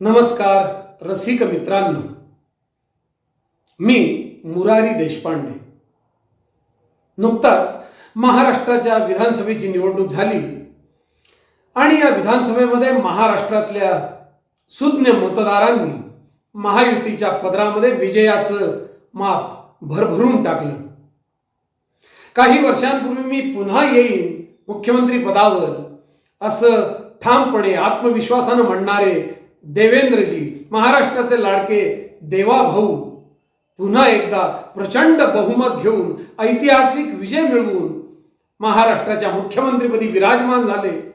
नमस्कार रसिक मित्रांनो. मी मुरारी देशपांडे. नुकताच महाराष्ट्राच्या विधानसभेची निवडणूक झाली आणि या विधानसभेमध्ये महाराष्ट्रातल्या सुज्ञ मतदारांनी महायुतीच्या पदरामध्ये विजयाचं माप भरभरून टाकलं. काही वर्षांपूर्वी मी पुन्हा येईन मुख्यमंत्री पदावर असं ठामपणे आत्मविश्वासानं म्हणणारे देवेंद्रजी महाराष्ट्राचे लाडके देवाभाऊ पुन्हा एकदा प्रचंड बहुमत घेऊन ऐतिहासिक विजय मिळवून महाराष्ट्राच्या मुख्यमंत्रीपदी विराजमान झाले.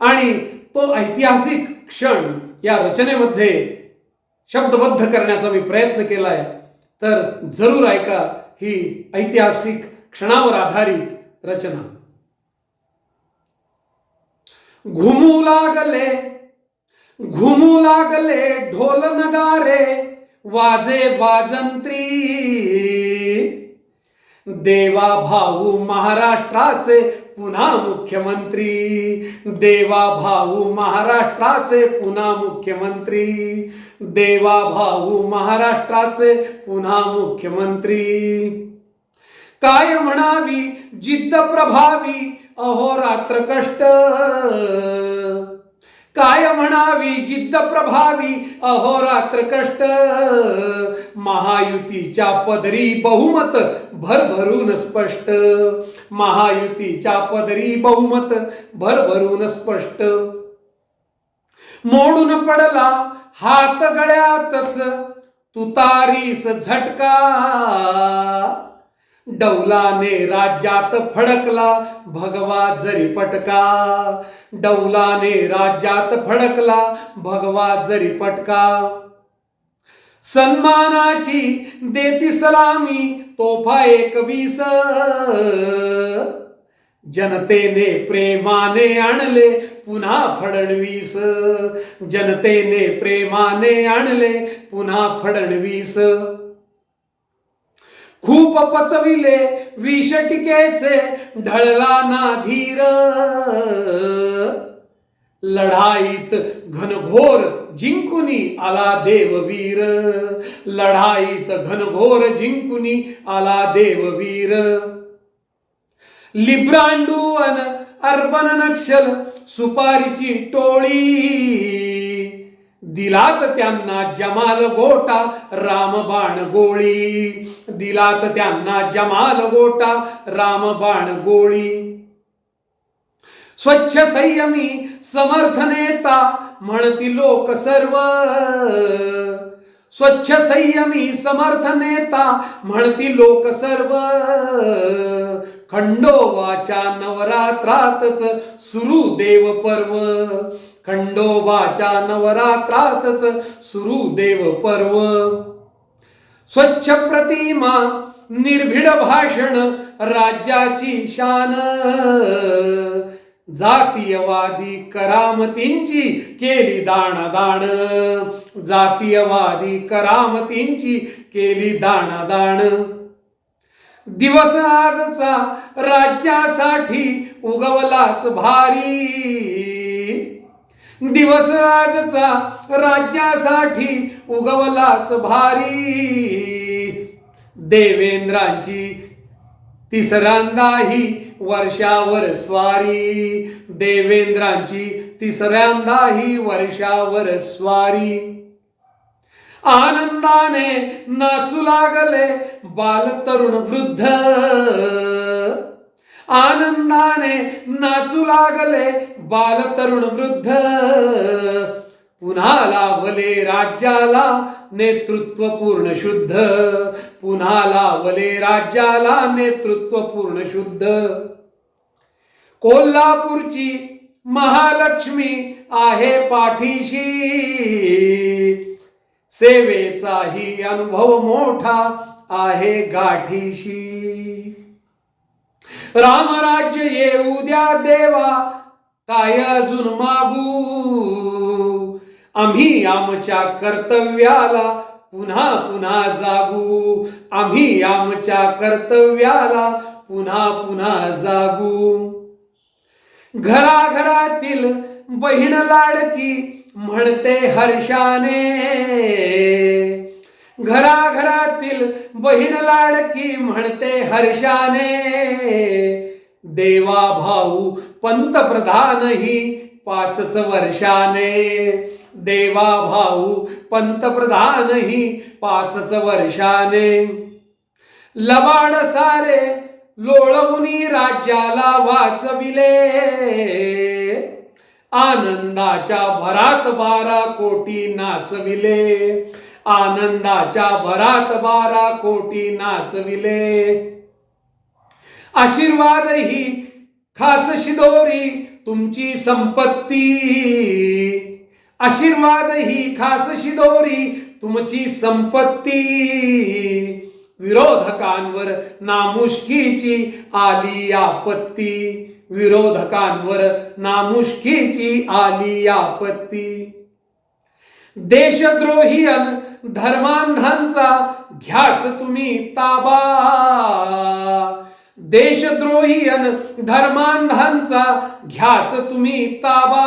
आणि तो ऐतिहासिक क्षण या रचनेमध्ये शब्दबद्ध करण्याचा मी प्रयत्न केलाय. तर जरूर ऐका ही ऐतिहासिक क्षणावर आधारित रचना. घुमू लागले घुमू लागले ढोल नगारे वाजे वाजंत्री. देवा भाऊ महाराष्ट्राचे पुन्हा मुख्यमंत्री. देवा भाऊ महाराष्ट्राचे पुन्हा मुख्यमंत्री. देवा भाऊ महाराष्ट्राचे पुन्हा मुख्यमंत्री. काय म्हणावी जिद्द प्रभावी अहोरात्र कष्ट. काय म्हणावी? जिद्द प्रभावी. अहोरात्र कष्ट. महायुतीच्या पदरी बहुमत भरभरून स्पष्ट. महायुतीच्या पदरी बहुमत भरभरून स्पष्ट. मोडून पडला हात गळ्यातच. तुतारीस झटका. डौलाने राज्यात फडकला भगवा जरी पटका. डौलाने राज्यात फडकला भगवा जरी पटका. सन्मानाची देती सलामी तोफा एक वीस. जनतेने प्रेमाने आणले पुन्हा फडणवीस. जनतेने प्रेमाने आणले पुन्हा फडणवीस. खूप पचविले विष टिकेचे ढळला ना धीर. लढाईत घनघोर जिंकुनी आला देववीर. लढाईत घनघोर जिंकुनी आला देववीर. लिब्रांडूवन अर्बन नक्षल सुपारीची टोळी. दिलात त्यांना जमाल गोटा रामबाण गोळी. दिलात त्यांना जमाल गोटा रामबाण गोळी. स्वच्छ संयमी समर्थ नेता म्हणती लोक सर्व. स्वच्छ संयमी समर्थ नेता म्हणती लोक सर्व. खंडोवाच्या नवरात्रातच सुरू देव पर्व. खंडोबाच्या नवरात्रातच सुरू देव पर्व. स्वच्छ प्रतिमा निर्भीड भाषण राज्याची शान. जातीयवादी करामतींची केली दाणादाण. जातीयवादी करामतींची केली दाणादाण. दिवस आजचा राज्यासाठी उगवलाच भारी. दिवस आजचा राज्यासाठी उगवलाच भारी. देवेंद्रांची तिसऱ्यांदाही वर्षावर स्वारी. देवेंद्रांची तिसऱ्यांदाही वर्षावर स्वारी. आनंदाने नाचू लागले बाल तरुण वृद्ध. आनंदाने नाचू लागले बाल तरुण वृद्ध. पुन्हा लावले राज्याला नेतृत्व पूर्ण शुद्ध. पुन्हा लावले राज्याला नेतृत्व पूर्ण शुद्ध. कोल्हापूरची महालक्ष्मी आहे पाठीशी. सेवेचाही अनुभव मोठा आहे गाठीशी. रामराज्य येऊ द्या देवा काय अजून मागू? आम्ही आमच्या कर्तव्याला पुन्हा पुन्हा जागू. आम्ही आमच्या कर्तव्याला पुन्हा पुन्हा जागू. घराघरातील बहीण लाडकी म्हणते हर्षाने घराघरातील बहीण लाडकी म्हणते हर्षाने देवा भाऊ पंतप्रधानही पाचच वर्षाने. देवा भाऊ पंतप्रधानही पाचच वर्षाने. लबाड सारे लोळवुनी राज्याला वाचविले. आनंदाच्या भरात बारा कोटी नाचविले. आनंदाच्या भरात बारा कोटी नाचविले. आशीर्वाद ही खास शिदोरी तुमची संपत्ती. आशीर्वाद ही खास शिदोरी तुमची संपत्ती. विरोधकांवर नामुष्कीची आली आपत्ती. विरोधकांवर नामुष्कीची आली आपत्ती. देशद्रोही अन धर्मांधांचा घ्याच तुम्ही ताबा. देशद्रोही अन धर्मांधांचा घ्याच तुम्ही ताबा.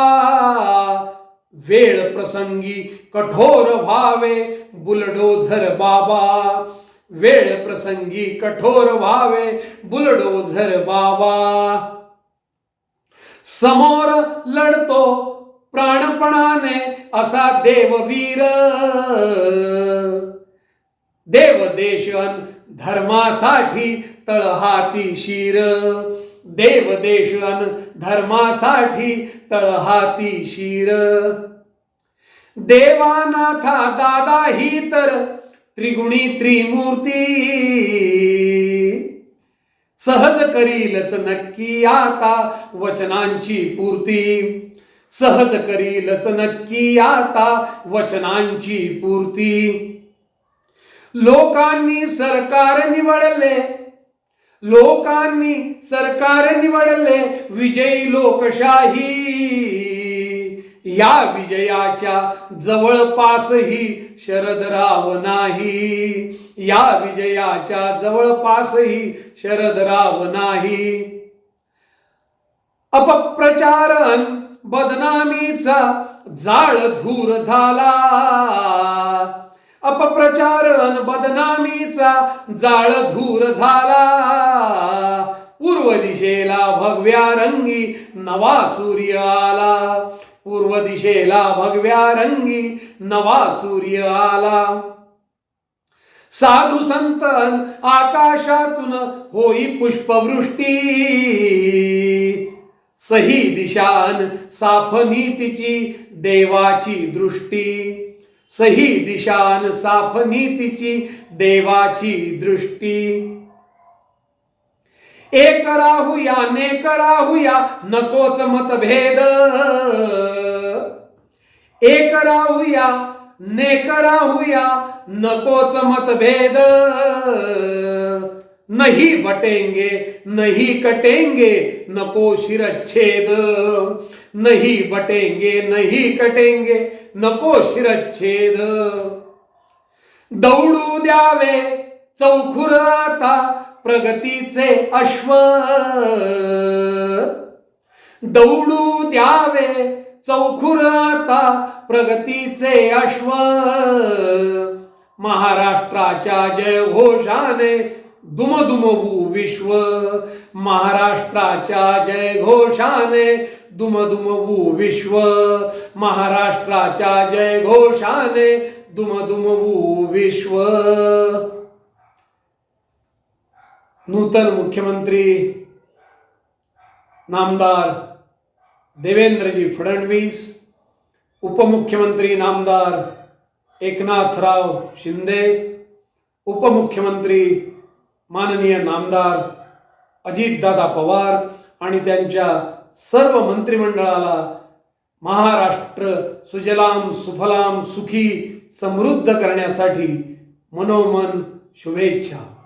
वेळ प्रसंगी कठोर व्हावे बुलडोझर बाबा. वेळ प्रसंगी कठोर व्हावे बुलडोझर बाबा. समोर लढतो प्राणपणाने असा देववीर. देव देशन धर्मासाठी तळहाती शिर. देव देशन धर्मासाठी तळहाती शिर. देवानाथा दादा ही तर त्रिगुणी त्रिमूर्ती. सहज करीलच नक्की आता वचनांची पूर्ती. सहज करीलच नक्की आता वचनांची पूर्ती. लोकांनी सरकार निवडले. लोकांनी सरकार निवडले. विजयी लोकशाही. या विजयाच्या जवळपासही शरदराव नाही. या विजयाच्या जवळपासही शरदराव नाही. अपप्रचारण बदनामीचा जाळ धूर झाला. अपप्रचारण बदनामीचा जाळ धूर झाला. पूर्व दिशेला भगव्या रंगी नवा सूर्य आला. पूर्व दिशेला भगव्या रंगी नवा सूर्य आला. साधू संतन आकाशातून होई पुष्पवृष्टी. सही दिशान साफ नीतीची देवाची दृष्टी. सही दिशान साफ नीतीची देवाची दृष्टी. एक राहूया नेक राहूया नकोच मतभेद. एक राहूया नेक राहूया नकोच मतभेद. नहीं बटेंगे, नहीं कटेंगे नको शिरच्छेद नहीं बटेंगे, नहीं कटेंगे नको शिरच्छेद दौडू द्यावे, चौखुर आता प्रगतीचे अश्व। दौडू द्यावे, चौखुर आता प्रगतीचे अश्व। महाराष्ट्राच्या जय घोषाने दुमदुमवू विश्व महाराष्ट्राच्या जय घोषाने. दुमदुमवू विश्व महाराष्ट्राच्या जय घोषाने. दुमदुमवू विश्व. नूतन मुख्यमंत्री नामदार देवेंद्रजी फडणवीस उपमुख्यमंत्री नामदार एकनाथराव शिंदे उपमुख्यमंत्री माननीय नामदार अजितदादा पवार आणि त्यांच्या सर्व मंत्रिमंडळाला महाराष्ट्र सुजलाम सुफलाम सुखी समृद्ध करण्यासाठी मनोमन शुभेच्छा.